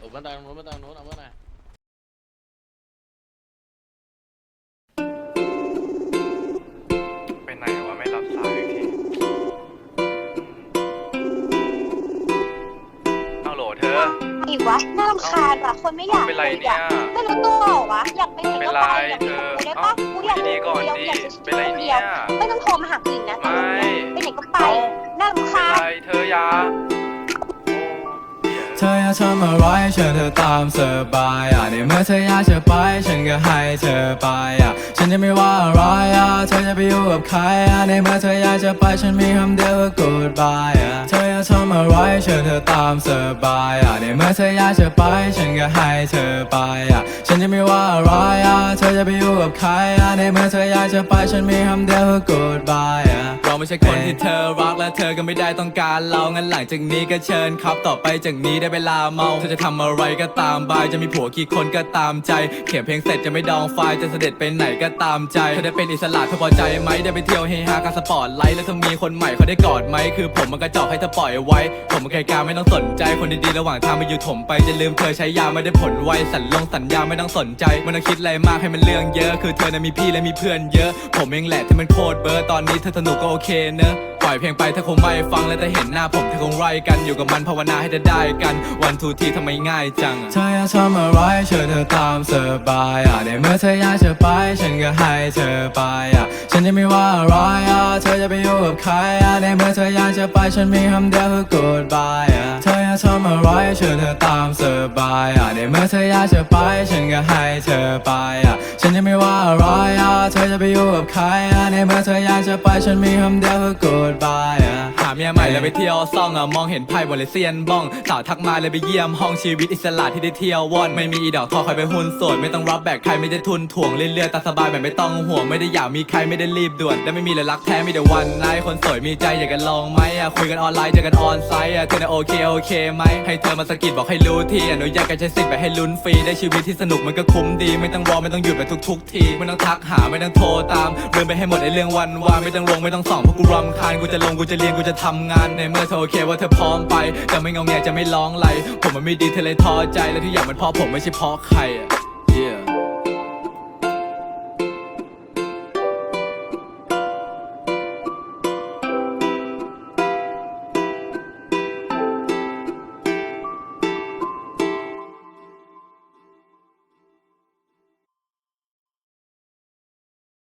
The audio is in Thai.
โอ้มาตางโน้นมาตางโน้นเอาเมื่อไหร่ไปไหนวะไม่รับสายอีกทีเอาโหลเธอ อีกวะน่ารำคาญว่ะคนไม่อยากเป็นไรคุเนี่ยอะไม่รู้ตัวเหรอวะอยากไปไหนเป็นก็ไรไปอยากไปเธไหนอก็ไปได้เอ้าปะกูอยากดีๆก่อนเดียวดิอยากจะเป็นไรเดีเนี่ยวยไม่ต้องโทรมาหากูอีกนะไม่ไปไหนก็ไปเอ้าน่ารำเป็นคาญไรเธออยาเธออยาก ทำอะไรเชิญเธอตามสบายอะในเมื่อเธออยากจะไป ฉันก็ให้เธอไปอะฉันจะไม่ว่าอะไรอะเธอจะไปอยู่กับใครอะในเมื่อเธออยากจะไปฉันมีคำเดียวก็ goodbye อะเธออยากทำอะไรเชิญเธอตามสบายอะในเมื่อเธออยากจะไป ฉันก็ให้เธอไปอะฉันจะไม่ว่าอะไรอะเธอจะไปอยู่กับใครอะในเมื่อเธออยากจะไปฉันมีคำเดียวก็ goodbye ไม่ใช่คนที่เธอรักและเธอก็ไม่ได้ต้องการเรางั้นหลังจากนี้ก็เชิญครับต่อไปจากนี้ได้เวลาเมาเธอจะทำอะไรก็ตามบายจะมีผัวกี่คนก็ตามใจเขียนเพลงเสร็จจะไม่ดองไฟจะเสด็จไปไหนก็ตามใจเธอได้เป็นอิสระเธอพอใจไหมได้ไปเที่ยวเฮฮากับสปอร์ตไลท์แล้วถ้ามีคนใหม่เขาได้กอดไหมคือผมมันกระจอกให้เธอปล่อยไว้ ผมมันไกลกาไม่ต้องสนใจคนดีๆระหว่างทางมาอยู่ถมไปจะลืมเธอใช้ยาไม่ได้ผลไวสัญลงสัญญาไม่ต้องสนใจไมันต้องคิดอะไรมากให้มันเรื่องเยอะ คือเธอนะมีพี่และมีเพื่อนเยอะ ผมเองแหละที่มันโคตรเบอร์ตอนนี้เธอสนุกก็โอเคเนอะปล่อยเพลงไปเธอคงไม่ฟังแล้วแต่เห็นหน้าผมเธอคงไร่กันอยู่กับมันภาวนาให้เธอได้กันวันทูทีทำไมง่ายจังเธออยากทำอะไรเชิญเธอตามสบายอะในเมื่อเธออยากจะไป ฉันก็ให้เธอไปอะฉันจะไม่ว่าอะไรอะเธอจะไปอยู่กับใครอะในเมื่อเธออยากจะไปฉันมีคำเดียวคือ goodbye อะเธอ ทำอะไรเชิญเธอตามสบายอะในเมื่อเธออยากจะไป ฉันก็ให้เธอไปอะฉันจะไม่ว่าอะไรอะเธอจะไปอยู่กับใครอะในเมื่อเธออยากจะไปฉันมีคำเดียวคือ goodbye อะ มียใหม่แล้วไปเที่ยวซ่องอะมองเห็นไพ่บนเลเซียนบ้องสาวทักมาเลยไปเยี่ยมห้องชีวิตอิสระที่ได้เที่ยวว่อนไม่มีอีดอกทอคอยไปหุ้นส่วนไม่ต้องรับแบกใครไม่ได้ทุนถ่วงเรื่อยๆตาสบายแบบไม่ต้องห่วงไม่ได้อยากมีใครไม่ได้รีบด่วนและไม่มีเลยรักแท้มีแต่วันไนคนสวยมีใจอยากกันลองไหมอะคุยกันออนไลน์เจอกันออนไซต์อะเธอน่ะโอเคโอเคไหมให้เธอมาสะกิดบอกให้รู้ทีอนุญาตการใช้สิทธิ์แบบให้ลุ้นฟรีได้ชีวิตที่สนุกมันก็คุ้มดีไม่ต้องรอไม่ต้องหยุดแบบทุกๆทีไม่ต้องทักหาไม่ต้องโทรตามเดินไปให้หมดไอ้เรื่องวันวานไม่ต้องลงไม่ต้องส่องเพราะกูรำคาญกูจะลงกูจะเรียนกูจะทำำงานในเมื่อเธอโอเคว่าเธอพร้อมไปจะไม่เงาแงจะไม่ร้องไร ผมมันไม่ดีเธอเลยท้อใจและทุกอย่างมันเพราะผมไม่ใช่เพราะใครอะ